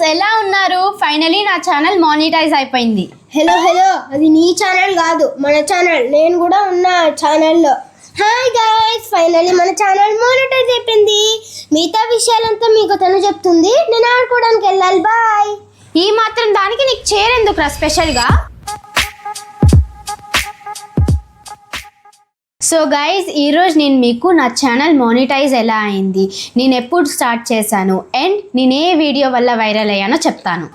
Guys ఎలా ఉన్నారు? Finally నా ఛానల్ మానిటైజ్ అయిపోయింది. హలో హలో అది నీ ఛానల్ కాదు మన ఛానల్ నేను కూడా ఉన్నా ఛానల్లో హాయ్ గైస్ ఫైనల్లీ మన ఛానల్ మోనిటైజ్ అయిపోయింది. మిగతా విషయాలంతా మీకు తను చెప్తుంది. నేను ఆడుకోవడానికి వెళ్ళాలి. బాయ్ ఈ మాత్రం దానికి నీకు చేరేందుకురా స్పెషల్గా సో గైజ్ ఈరోజు నేను మీకు నా ఛానల్ మానిటైజ్ ఎలా అయింది? నేను ఎప్పుడు స్టార్ట్ చేశాను? అండ్ నేను ఏ వీడియో వల్ల వైరల్ అయ్యానో చెప్తాను.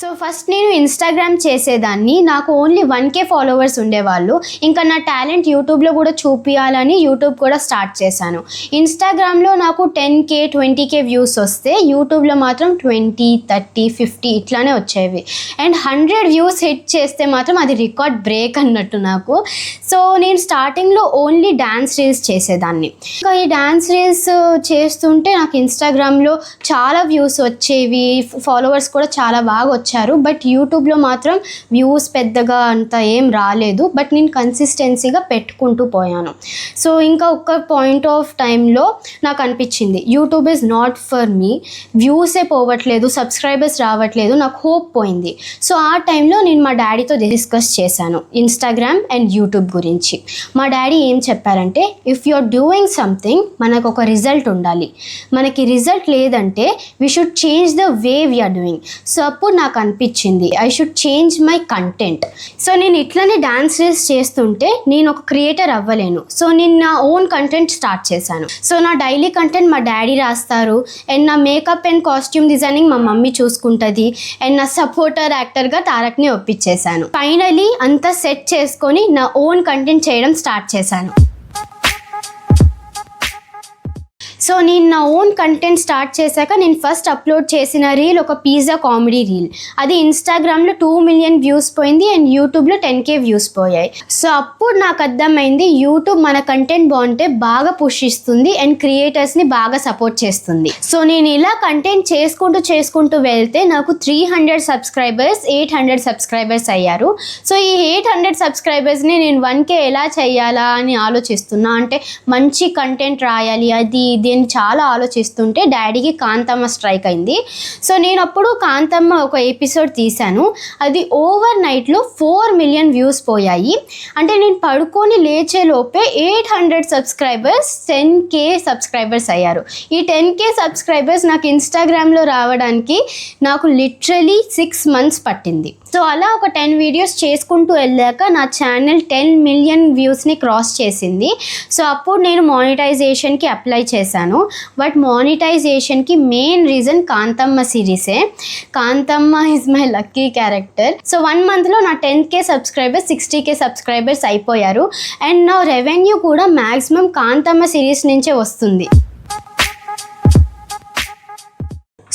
సో ఫస్ట్ నేను ఇన్స్టాగ్రామ్ చేసేదాన్ని. నాకు ఓన్లీ వన్ కే ఫాలోవర్స్ ఉండేవాళ్ళు. ఇంకా నా టాలెంట్ యూట్యూబ్లో కూడా చూపించాలని యూట్యూబ్ కూడా స్టార్ట్ చేశాను. ఇన్స్టాగ్రామ్లో నాకు ten K twenty K views వస్తే యూట్యూబ్లో మాత్రం ట్వంటీ థర్టీ ఫిఫ్టీ ఇట్లానే వచ్చేవి. అండ్ హండ్రెడ్ వ్యూస్ హిట్ చేస్తే మాత్రం అది రికార్డ్ బ్రేక్ అన్నట్టు నాకు. సో నేను స్టార్టింగ్లో ఓన్లీ డ్యాన్స్ రీల్స్ చేసేదాన్ని. ఇంకా ఈ డ్యాన్స్ రీల్స్ చేస్తుంటే నాకు ఇన్స్టాగ్రామ్లో చాలా వ్యూస్ వచ్చేవి. ఫాలోవర్స్ కూడా చాలా బాగా వచ్చారు. బట్ యూట్యూబ్లో మాత్రం వ్యూస్ పెద్దగా అంత ఏం రాలేదు. బట్ నేను కన్సిస్టెన్సీగా పెట్టుకుంటూ పోయాను. సో ఇంకా ఒక్క పాయింట్ ఆఫ్ టైంలో నాకు అనిపించింది. YouTube is not for me వ్యూసే పోవట్లేదు. సబ్స్క్రైబర్స్ రావట్లేదు. నాకు హోప్ పోయింది. సో ఆ టైంలో నేను మా డాడీతో డిస్కస్ చేశాను. ఇన్స్టాగ్రామ్ అండ్ యూట్యూబ్ గురించి. మా డాడీ ఏం చెప్పారంటే if you are doing something మనకు ఒక రిజల్ట్ ఉండాలి. మనకి రిజల్ట్ లేదంటే we should change the way we are doing so అప్పుడు నాకు అనిపించింది. I should change my content so నేను ఇట్లనే డాన్స్ రీల్స్ చేస్తుంటే నేను ఒక క్రియేటర్ అవ్వలేను. సో నేను నా ఓన్ కంటెంట్ స్టార్ట్ చేశాను. సో నా డైలీ కంటెంట్ మా డాడీ రాస్తారు. అండ్ నా మేకప్ అండ్ కాస్ట్యూమ్ డిజైనింగ్ మా మమ్మీ చూసుకుంటుంది. అండ్ నా సపోర్టర్ యాక్టర్గా తారక్ని ఒప్పించేశాను. ఫైనలీ అంతా సెట్ చేసుకొని నా ఓన్ కంటెంట్ చేయడం స్టార్ట్ చేశాను. సో నేను నా ఓన్ కంటెంట్ స్టార్ట్ చేశాక నేను ఫస్ట్ అప్లోడ్ చేసిన రీల్ ఒక పిజ్జా కామెడీ రీల్ అది ఇన్స్టాగ్రామ్లో టూ మిలియన్ వ్యూస్ పోయింది అండ్ యూట్యూబ్లో టెన్ కే వ్యూస్ పోయాయి. సో అప్పుడు నాకు అర్థమైంది యూట్యూబ్ మన కంటెంట్ బాగుంటే బాగా పుష్ ఇస్తుంది అండ్ క్రియేటర్స్ని బాగా సపోర్ట్ చేస్తుంది. సో నేను ఇలా కంటెంట్ చేసుకుంటూ చేసుకుంటూ వెళ్తే నాకు three hundred subscribers eight hundred subscribers అయ్యారు. సో ఈ ఎయిట్ హండ్రెడ్ సబ్స్క్రైబర్స్ని నేను వన్ కే ఎలా చేయాలా అని ఆలోచిస్తున్నా అంటే మంచి కంటెంట్ రాయాలి అది ఇది నేను చాలా ఆలోచిస్తుంటే డాడీకి కాంతమ్మ స్ట్రైక్ అయింది. సో నేను అప్పుడు కాంతమ్మ ఒక ఎపిసోడ్ తీశాను. అది ఓవర్ నైట్లో ఫోర్ మిలియన్ వ్యూస్ పోయాయి. అంటే నేను పడుకొని లేచే లోపే eight hundred subscribers ten K subscribers అయ్యారు. ఈ టెన్ కే సబ్స్క్రైబర్స్ నాకు ఇన్స్టాగ్రామ్లో రావడానికి నాకు లిటరలీ సిక్స్ మంత్స్ పట్టింది. సో అలా ఒక టెన్ వీడియోస్ చేసుకుంటూ వెళ్ళాక నా ఛానల్ టెన్ మిలియన్ వ్యూస్ని క్రాస్ చేసింది. సో అప్పుడు నేను మానిటైజేషన్కి అప్లై చేశాను. బట్ మానిటైజేషన్కి main reason Kanthamma సిరీసే Kanthamma is my lucky character so one మంత్లో నా ten K subscribers sixty K subscribers అయిపోయారు. అండ్ నా రెవెన్యూ కూడా మ్యాక్సిమం కాంతమ్మ సిరీస్ నుంచే వస్తుంది.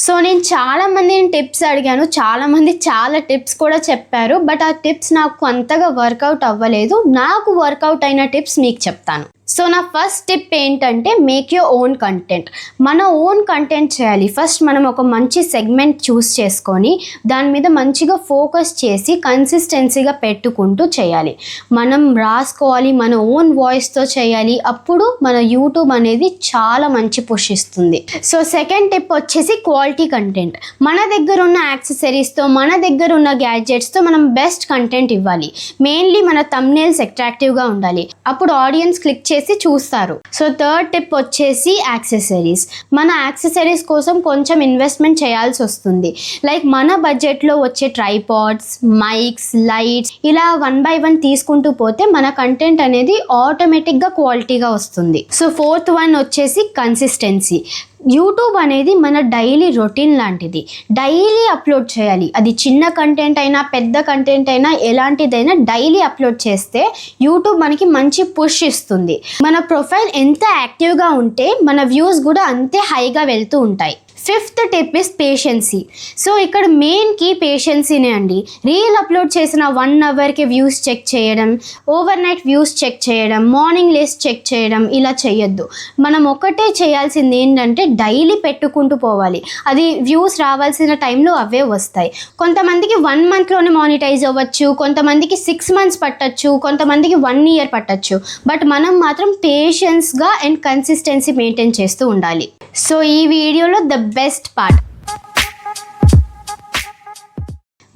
సో నేను చాలామందిని టిప్స్ అడిగాను. చాలామంది చాలా టిప్స్ కూడా చెప్పారు. బట్ ఆ టిప్స్ నాకు అంతగా వర్కౌట్ అవ్వలేదు. నాకు వర్కౌట్ అయిన టిప్స్ మీకు చెప్తాను. సో నా ఫస్ట్ టిప్ ఏంటంటే మేక్ యువర్ ఓన్ కంటెంట్ మన ఓన్ కంటెంట్ చేయాలి. ఫస్ట్ మనం ఒక మంచి సెగ్మెంట్ చూస్ చేసుకొని దాని మీద మంచిగా ఫోకస్ చేసి కన్సిస్టెన్సీగా పెట్టుకుంటూ చేయాలి. మనం రాసుకోవాలి మన ఓన్ వాయిస్తో చేయాలి. అప్పుడు మన యూట్యూబ్ అనేది చాలా మంచి పుష్ ఇస్తుంది. సో సెకండ్ టిప్ వచ్చేసి క్వాలిటీ కంటెంట్ మన దగ్గర ఉన్న యాక్సెసరీస్తో మన దగ్గర ఉన్న గ్యాడ్జెట్స్తో మనం బెస్ట్ కంటెంట్ ఇవ్వాలి. మెయిన్లీ మన తమ్నేల్స్ అట్రాక్టివ్గా ఉండాలి. అప్పుడు ఆడియన్స్ క్లిక్ చేసి చూస్తారు. సో థర్డ్ టిప్ వచ్చేసి యాక్సెసరీస్. మన యాక్సెసరీస్ కోసం కొంచెం ఇన్వెస్ట్మెంట్ చేయాల్సి వస్తుంది. లైక్ మన బడ్జెట్లో వచ్చే ట్రైపాడ్స్ మైక్స్ లైట్స్ ఇలా వన్ బై వన్ తీసుకుంటూ పోతే మన కంటెంట్ అనేది ఆటోమేటిక్గా క్వాలిటీగా వస్తుంది. సో ఫోర్త్ వన్ వచ్చేసి కన్సిస్టెన్సీ. యూట్యూబ్ అనేది మన డైలీ రొటీన్ లాంటిది. డైలీ అప్లోడ్ చేయాలి. అది చిన్న కంటెంట్ అయినా పెద్ద కంటెంట్ అయినా ఎలాంటిదైనా డైలీ అప్లోడ్ చేస్తే యూట్యూబ్ మనకి మంచి పుష్ ఇస్తుంది. మన ప్రొఫైల్ ఎంత యాక్టివ్గా ఉంటే మన వ్యూస్ కూడా అంతే హైగా వెళ్తూ ఉంటాయి. Fifth tip is patience so ఇక్కడ మెయిన్ కీ పేషెన్సీనే అండి. రీల్ అప్లోడ్ చేసిన వన్ అవర్కి వ్యూస్ చెక్ చేయడం ఓవర్ నైట్ వ్యూస్ చెక్ చేయడం మార్నింగ్ లేస్ చెక్ చేయడం ఇలా చేయొద్దు. మనం ఒకటే చేయాల్సింది ఏంటంటే డైలీ పెట్టుకుంటూ పోవాలి. అది వ్యూస్ రావాల్సిన టైంలో అవే వస్తాయి. కొంతమందికి వన్ మంత్లోనే మానిటైజ్ అవ్వచ్చు కొంతమందికి సిక్స్ మంత్స్ పట్టచ్చు కొంతమందికి వన్ ఇయర్ పట్టచ్చు. బట్ మనం మాత్రం పేషెన్స్గా అండ్ కన్సిస్టెన్సీ మెయింటైన్ చేస్తూ ఉండాలి. సో ఈ వీడియోలో the best part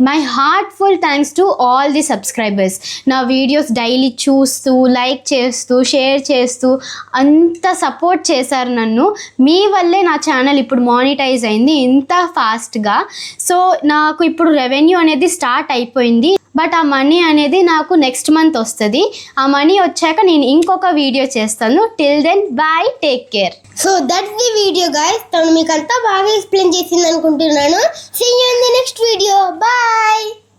my heartful thanks to all the subscribers నా వీడియోస్ డైలీ చూస్తూ లైక్ చేస్తూ షేర్ చేస్తూ అంత సపోర్ట్ చేశారు నన్ను. మీ వల్లే నా ఛానల్ ఇప్పుడు మానిటైజ్ అయింది ఇంత ఫాస్ట్గా సో నాకు ఇప్పుడు రెవెన్యూ అనేది స్టార్ట్ అయిపోయింది. బట్ ఆ మనీ అనేది నాకు నెక్స్ట్ మంత్ వస్తుంది. ఆ మనీ వచ్చాక నేను ఇంకొక వీడియో చేస్తాను. Till then bye take care so that's the video guys తను మీకు అంతా బాగా ఎక్స్ప్లెయిన్ చేసింది అనుకుంటున్నాను see you in the next video bye Bye!